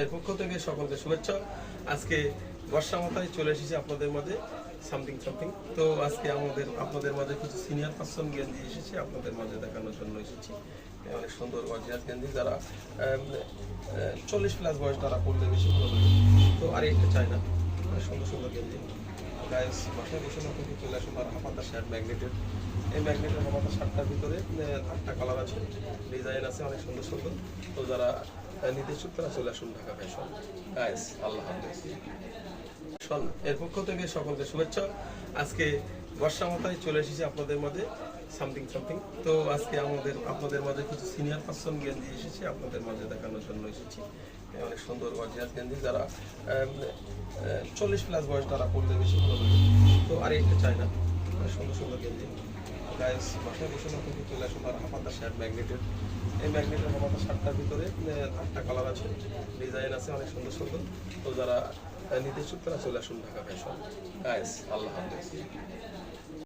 এর পক্ষ থেকে সকলকে শুভেচ্ছা। আজকে বর্ষা মাথায় চলে এসেছি আপনাদের মাঝে সামথিং সামথিং তো আজকে আমাদের, আপনাদের মাঝে কিছু সিনিয়র পার্সন গেঞ্জি এসেছি, আপনাদের মাঝে দেখানোর জন্য এসেছি। অনেক সুন্দর গর্জিয়াস গেঞ্জি যারা চল্লিশ প্লাস বয়স তারা পড়লে বেশি ভালো লাগে। তো আর একটা চাই না, অনেক সুন্দর সুন্দর গেঞ্জি গাইস বাসায় বসে না থেকে চলে আসুন, আর হাফাতা শার্ট ম্যাগনেটেড এই ম্যাগনেটের হাফাতা শার্টটার ভিতরে আটটা কালার আছে ডিজাইন আছে, অনেক সুন্দর সুন্দর। তো যারা নিতে তারা চলে আসুন ঢাকা ফ্যাশন। গাইস আল্লাহ হাফেজ। শোন, এর পক্ষ থেকে সকলকে শুভেচ্ছা। আজকে বর্ষা মাথায় চলে এসেছি আপনাদের মাঝে সামথিং সামথিং তো আজকে আমাদের, আপনাদের মাঝে কিছু সিনিয়র পার্সন গেঞ্জি এসেছি, আপনাদের মাঝে দেখানোর জন্য এসেছি। অনেক সুন্দর গর্জিয়াস গেঞ্জি যারা চল্লিশ প্লাস বয়স তারা পড়লে বেশি ভালো তো আর একটা চাই না, সুন্দর সুন্দর গেঞ্জি গাইস বাসায় বসে না থেকে চলে আসুন আর হাফাতা শার্ট ম্যাগনেটের এই ম্যাগনেটের হাফাতা শার্টটার ভিতরে আটটা কালার আছে ডিজাইন আছে অনেক সুন্দর সুন্দর। তো যারা ইচ্ছুক তারা চলে আসুন ঢাকা ফ্যাশন গাইস আল্লাহ হাফেজ।